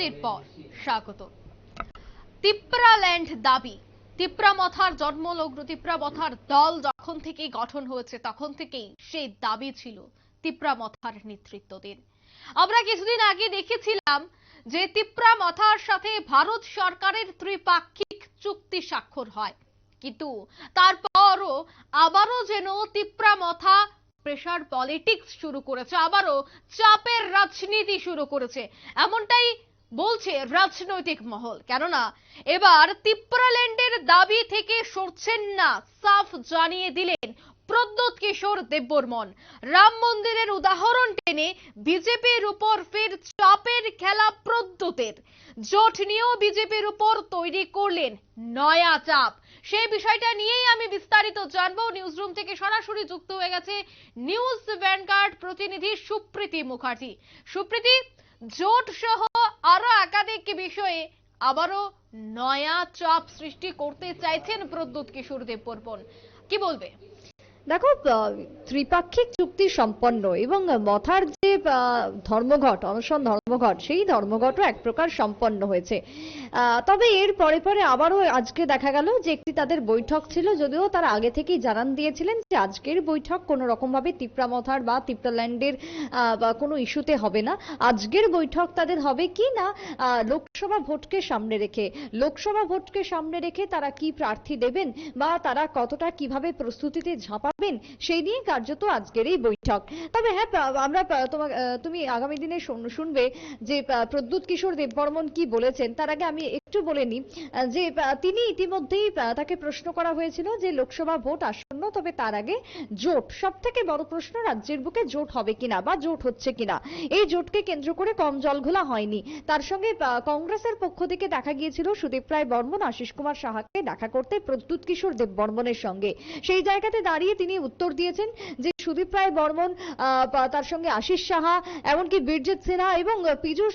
বিরতির পর স্বাগত। তিপ্রাল্যান্ড দাবি, তিপ্রা মথার জন্মলগ্ন তিপ্রা মথার দল যখন থেকেই গঠন হয়েছে, তখন থেকেই সেই দাবি ছিল মথার নেতৃত্বদের আমরা কিছুদিন আগে দেখেছিলাম যে সাথে ভারত সরকারের ত্রিপাক্ষিক চুক্তি স্বাক্ষর হয়। কিন্তু তারপরও আবারও যেন তিপ্রা মথা প্রেশার পলিটিক্স শুরু করেছে, আবারও চাপের রাজনীতি শুরু করেছে। এমনটাই বলছে রাজনৈতিক মহল। কেননা এবার তিপ্রাল্যান্ডের দাবি থেকে সরছেন না, সাফ জানিয়ে দিলেন প্রদ্যোৎ কিশোর দেববর্মন। রাম মন্দিরের উদাহরণ টেনে বিজেপির উপর ফের চাপের খেলা প্রদ্যোতের। জোট নিয়েও বিজেপির উপর তৈরি করলেন নয়া চাপ। সেই বিষয়টা নিয়েই আমি বিস্তারিত জানব। নিউজ রুম থেকে সরাসরি যুক্ত হয়ে গেছে নিউজ ভ্যানগার্ড প্রতিনিধি সুপ্রীতি মুখার্জি। সুপ্রীতি জোট সহ আরও একাধিক বিষয়ে আবারও নয়া চাপ সৃষ্টি করতে চাইছেন প্রদ্যুৎ কিশোর দেববর্মন। কি বলবে? দেখো ত্রিপাক্ষিক চুক্তি সম্পন্ন এবং মথার যে ধর্মঘট, অনশন ধর্মঘট, সেই ধর্মঘটও এক প্রকার সম্পন্ন হয়েছে। তবে এর পরে পরে আবারও আজকে দেখা গেল যে একটি তাদের বৈঠক ছিল, যদিও তারা আগে থেকেই জানান দিয়েছিলেন যে আজকের বৈঠক কোনো রকম ভাবে তিপ্রা মথার বা তিপ্রাল্যান্ডের কোনো ইস্যুতে হবে না। আজকের বৈঠক তাদের হবে কি না? লোকসভা ভোটকে সামনে রেখে। লোকসভা ভোটকে সামনে রেখে তারা কি প্রার্থী দেবেন বা তারা কতটা কীভাবে প্রস্তুতিতে ঝাঁপাবেন সেই নিয়ে কার্যত আজকের এই বৈঠক। তবে হ্যাঁ আমরা তোমার তুমি আগামী দিনে শুনবে যে প্রদ্যুৎ কিশোর দেববর্মন কি বলেছেন, তার আগে আমি একটু বলে আহ, যে তিনি ইতিমধ্যেই তাকে প্রশ্ন করা হয়েছিল যে লোকসভা ভোট আসন্ন তবে তার আগে জোট সব থেকে বড় প্রশ্ন রাজ্যের বুকে জোট হবে কিনা বা জোট হচ্ছে কিনা? এই জোটকে কেন্দ্র করে কম জল ঘোলা হয়নি। তার সঙ্গে কংগ্রেসের পক্ষ থেকে দেখা গিয়েছিল সুদীপ রায় বর্মন আশিস কুমার সাহাকে দেখা করতে প্রদ্যুৎ কিশোর দেব বর্মনের সঙ্গে। সেই জায়গাতে দাঁড়িয়ে তিনি উত্তর দিয়েছেন যে সুদীপ রায় বর্মন তার সঙ্গে আশিস সাহা এমনকি বীরজিৎ সিনহা এবং পীযূষ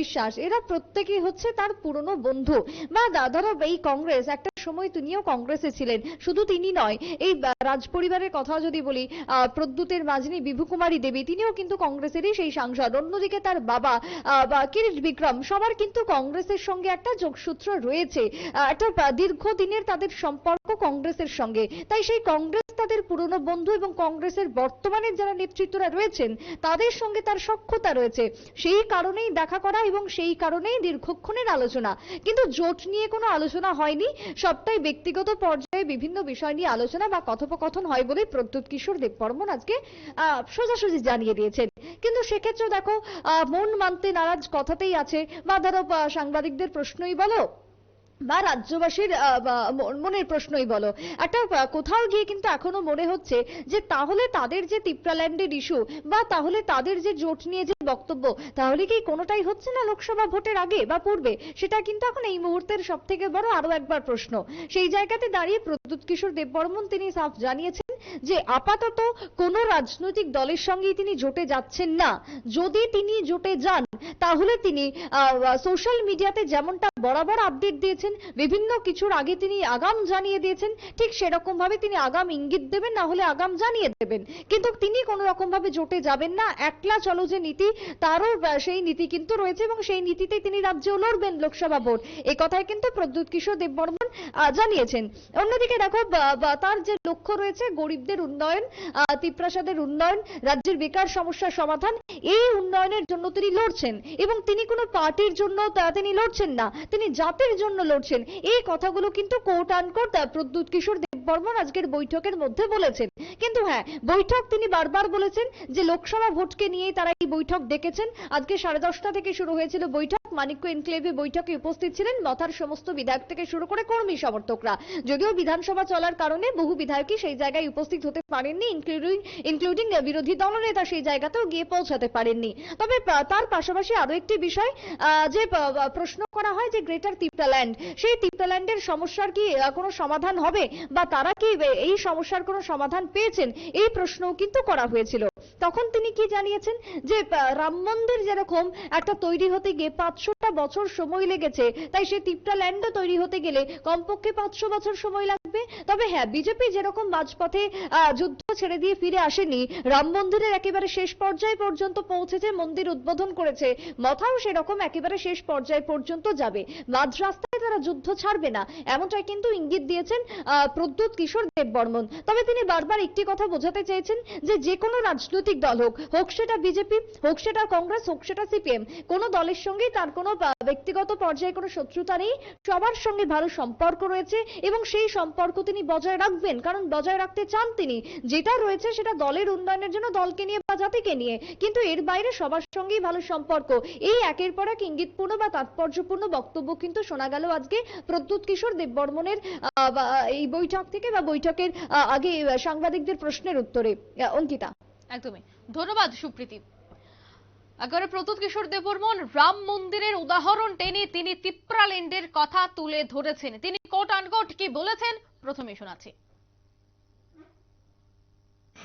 বিশ্বাস এরা প্রত্যেকেই হচ্ছে তার পুরনো বন্ধু। বা দাদারা এই কংগ্রেস একটা সময় তিনিও কংগ্রেসে ছিলেন। শুধু তিনি নয় এই আহ, রাজ পরিবারের কথা যদি বলি প্রদ্যুতের মাঝিনী বিভু কুমারী দেবী তিনিও কিন্তু কংগ্রেসেরই সেই সাংসদ। অন্যদিকে তার বাবা কিরিট বিক্রম সবার কিন্তু কংগ্রেসের সঙ্গে একটা যোগসূত্র রয়েছে। একটা দীর্ঘদিনের তাদের সম্পর্ক কংগ্রেসের সঙ্গে। তাই সেই কংগ্রেস তাদের পুরনো বন্ধু এবং কংগ্রেসের বর্তমানে যারা নেতৃত্বরা রয়েছেন তাদের সঙ্গে তার সখ্যতা রয়েছে। সেই কারণেই দেখা করা এবং সেই কারণেই দীর্ঘক্ষণের আলোচনা। কিন্তু জোট নিয়ে কোনো আলোচনা হয়নি। সবটাই ব্যক্তিগত পর্যায়ে বিভিন্ন বিষয় নিয়ে আলোচনা বা কথোপকথন হয় বলে প্রদ্যুৎ কিশোর দেববর্মন আজকে আহ, সোজাসুজি জানিয়ে দিয়েছেন। কিন্তু সেক্ষেত্রে দেখো মন মানতে নারাজ কথাতেই আছে। বা ধরো সাংবাদিকদের প্রশ্নই বলো বা রাজ্যবাসীর মনের প্রশ্নই বলো। একটা কোথাও গিয়ে কিন্তু এখনও মনে হচ্ছে যে তাহলে তাদের যে তিপ্রাল্যান্ডের ইস্যু বা তাহলে তাদের যে জোট নিয়ে যে বক্তব্য, তাহলে কি কোনোটাই হচ্ছে না লোকসভা ভোটের আগে বা পূর্বে? সেটা কিন্তু এখন এই মুহূর্তের সব থেকে বড় আরও একবার প্রশ্ন। সেই জায়গাতে দাঁড়িয়ে প্রদ্যুৎ কিশোর দেববর্মন তিনি সাফ জানিয়েছেন যে আপাতত কোনো রাজনৈতিক দলের সঙ্গেই তিনি জোটে যাচ্ছেন না। যদি তিনি জোটে যান তাহলে তিনি সোশ্যাল মিডিয়াতে যেমনটা বরাবর আপডেট দিয়েছেন, বিভিন্ন কিছুর আগে তিনি আগাম জানিয়ে দিয়েছেন, ঠিক সেরকম ভাবে তিনি আগাম ইঙ্গিত দেবেন, না হলে আগাম জানিয়ে দেবেন। কিন্তু তিনি কোনো রকম ভাবে জোটে যাবেন না, একলা চলো যে নীতি, তারও সেই নীতি কিন্তু রয়েছে এবং সেই নীতিতে তিনি রাজ্যেও লড়বেন লোকসভা ভোট। এই কথাই কিন্তু প্রদ্যুৎ কিশোর দেববর্মন জানিয়েছেন। অন্যদিকে দেখো তার যে লক্ষ্য রয়েছে, গরিবদের উন্নয়ন তিপ্রাসাদের উন্নয়ন, রাজ্যের বেকার সমস্যার সমাধান, এই উন্নয়নের জন্য তিনি লড়ছেন। এবং তিনি কোনো পার্টির জন্য তিনি লড়ছেন না, তিনি জাতির জন্য লড়ছেন। এই কথাগুলো কিন্তু কোট আনকোট প্রদ্যুৎ কিশোর দেববর্মন আজকের বৈঠকের মধ্যে বলেছেন। কিন্তু হ্যাঁ বৈঠক তিনি বারবার বলেছেন যে লোকসভা ভোটকে নিয়ে তারা এই বৈঠক ডেকেছেন। আজকে সাড়ে দশটা থেকে শুরু হয়েছিল বৈঠক। মানিক্য এনক্লেভে বৈঠকে উপস্থিত ছিলেন মথার সমস্ত বিধায়ক থেকে শুরু করে কর্মী সমর্থকরা। যদিও বিধানসভা চলার কারণে বহু বিধায়কই সেই জায়গায় উপস্থিত হতে পারেননি ইনক্লুডিং ইনক্লুডিং বিরোধী দলনেতা সেই জায়গাতেও গিয়ে পৌঁছাতে পারেননি। তবে তার পাশাপাশি আরও একটি বিষয় যে প্রশ্ন করা হয় যে গ্রেটার তিপ্রাল্যান্ড সেই তিপ্রাল্যান্ডের সমস্যার কি কোনো সমাধান হবে? বা তারা কি এই সমস্যার কোনো সমাধান পেয়েছেন? এই প্রশ্নও কিন্তু করা হয়েছিল। তখন তিনি কি জানিয়েছেন? যে রাম মন্দির যেরকম একটা তৈরি হতে গিয়ে পাঁচশোটা বছর সময় লেগেছে, তাই সেই তিপ্রাল্যান্ডও তৈরি হতে গেলে কমপক্ষে পাঁচশো বছর সময় লাগবে। তবে হ্যাঁ বিজেপি যেরকম মাঝপথে যুদ্ধ ছেড়ে দিয়ে ফিরে আসেনি রাম মন্দিরের একেবারে শেষ পর্যায়ে পর্যন্ত পৌঁছেছে মন্দির উদ্বোধন করেছে, মথাও সেরকম একেবারে শেষ পর্যায়ে পর্যন্ত যাবে। মাঝ রাস্তায় তারা যুদ্ধ ছাড়বে না, এমনটাই কিন্তু ইঙ্গিত দিয়েছেন প্রদ্যুৎ কিশোর দেব বর্মন তবে তিনি বারবার একটি কথা বোঝাতে চেয়েছেন যে যে কোনো রাজনৈতিক দল হোক হোক সেটা বিজেপি, হোক সেটা কংগ্রেস, হোক সেটা সিপিএম, কোনো দলের সঙ্গেই তার কোনো ব্যক্তিগত পর্যায়ে কোনো শত্রুতা নেই। সবার সঙ্গে ভালো সম্পর্ক রয়েছে এবং সেই সম্পর্ক তিনি বজায় রাখবেন, কারণ বজায় রাখতে চান তিনি। যেটা রয়েছে সেটা দলের উন্নয়নের জন্য দলকে নিয়ে বা জাতিকে নিয়ে। কিন্তু এর বাইরে সবার সঙ্গেই ভালো সম্পর্ক। এই একের পর এক ইঙ্গিতপূর্ণ বা তাৎপর্যপূর্ণ বক্তব্য কিন্তু শোনা গেল আজকে প্রদ্যুৎ কিশোর দেববর্মনের এই বৈঠক থেকে বা বৈঠকের আগে সাংবাদিকদের প্রশ্নের উত্তরে। অঙ্কিতা। একদমই। ধন্যবাদ সুপ্রীতি। একেবারে প্রদ্যুৎ কিশোর দেববর্মন, রাম মন্দিরের উদাহরণ টেনে তিনি তিপ্রাল্যান্ডের কথা তুলে ধরেছেন। তিনি কোট আনকোট কি বলেছেন? প্রথমে শোনাচ্ছি।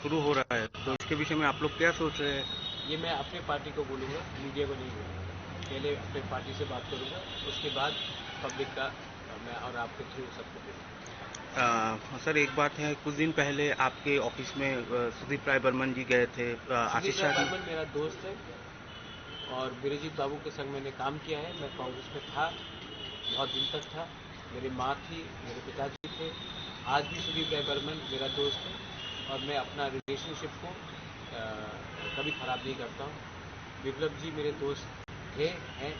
शुरू हो रहा है तो उसके विषय में आप लोग क्या सोच रहे हैं? ये मैं अपने पार्टी को बोलूँगा मीडिया को नहीं बोलूँगा। पहले अपने पार्टी से बात करूँगा उसके बाद पब्लिक का मैं और आपके थ्रू सबको अ, सर एक बात है कुछ दिन पहले आपके ऑफ़िस में सुदीप राय बर्मन जी गए थे आशीष जी। बर्मन मेरा दोस्त है और बिरजीत बाबू के संग मैंने काम किया है मैं कांग्रेस में था बहुत दिन तक था। मेरी माँ थी मेरे पिताजी थे आज भी सुदीप राय बर्मन मेरा दोस्त है। और मैं अपना रिलेशनशिप को अ, कभी ख़राब नहीं करता हूँ। विप्लव जी मेरे दोस्त थे हैं।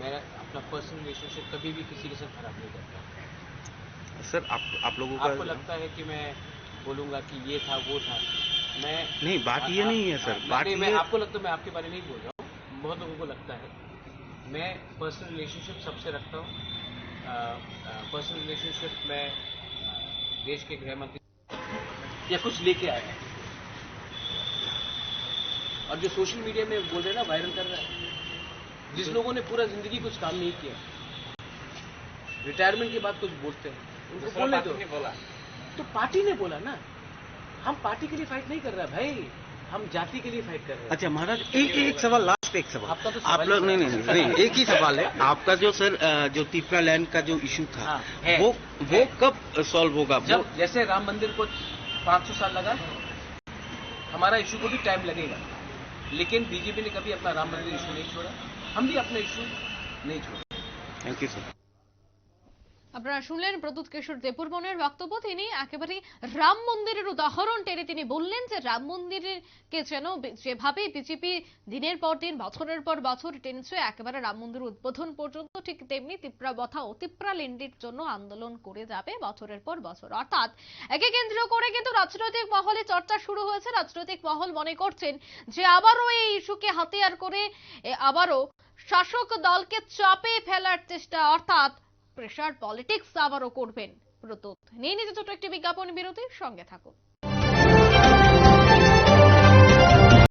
मैं अपना पर्सनल रिलेशनशिप कभी भी किसी के साथ खराब नहीं करता सर आप आप लोगों आपको लगता है कि मैं बोलूँगा कि ये था वो था? मैं नहीं बात ये नहीं है सर। बात मैं आपको लगता है मैं आपके बारे में नहीं बोल रहा हूँ। बहुत लोगों को लगता है। मैं पर्सनल रिलेशनशिप सबसे रखता हूँ। पर्सनल रिलेशनशिप मैं देश के गृह मंत्री या कुछ लेके आया है। और जो सोशल मीडिया में बोल रहे हैं ना वायरल कर रहा है। जिस लोगों ने पूरा ज़िंदगी कुछ काम नहीं किया रिटायरमेंट के बाद कुछ बोलते हैं उनको बोलने दो। बोला। तो पार्टी ने बोला ना हम पार्टी के लिए फाइट नहीं कर रहे भाई हम जाति के लिए फाइट कर रहे हैं। अच्छा महाराज एक एक सवाल लास्ट एक सवाल। आपका तो आप लोग नहीं नहीं नहीं एक ही सवाल है। आपका जो सर जो तिपरा लैंड का जो इशू था हाँ, वो वो कब सॉल्व होगा? जब जैसे राम मंदिर को 500 साल लगा हमारा इशू को भी टाइम लगेगा। लेकिन बीजेपी ने कभी अपना राम मंदिर इशू नहीं छोड़ा। हम भी अपना इशू नहीं छोड़ा। थैंक यू सर আপনারা শুনলেন প্রদ্যুৎ কিশোর দেববর্মনের বক্তব্য। তিনি একেবারে রাম মন্দিরের উদাহরণ টেনে তিনি বললেন যে, রাম মন্দিরকে যেন বি- যেভাবে বিজেপি দিনের পর দিন, বছরের পর বছর টেনেছে, একেবারে রাম মন্দির উদ্বোধন পর্যন্ত ঠিক তেমনি তিপ্রা বথা ও তিপ্রা লেন্ডির জন্য আন্দোলন করে যাবে বছরের পর বছর। অর্থাৎ একে কেন্দ্র করে কিন্তু রাজনৈতিক মহলে চর্চা শুরু হয়েছে। রাজনৈতিক মহল মনে করছেন যে, আবারও এই ইস্যুকে হাতিয়ার করে আবারও শাসক দলকে চাপে ফেলার চেষ্টা। অর্থাৎ প্রেশার পলিটিক্স আবারও করবেন। প্রদ্যুৎ নিয়ে নিতে ছোট একটি বিজ্ঞাপন বিরতির সঙ্গে থাকুন।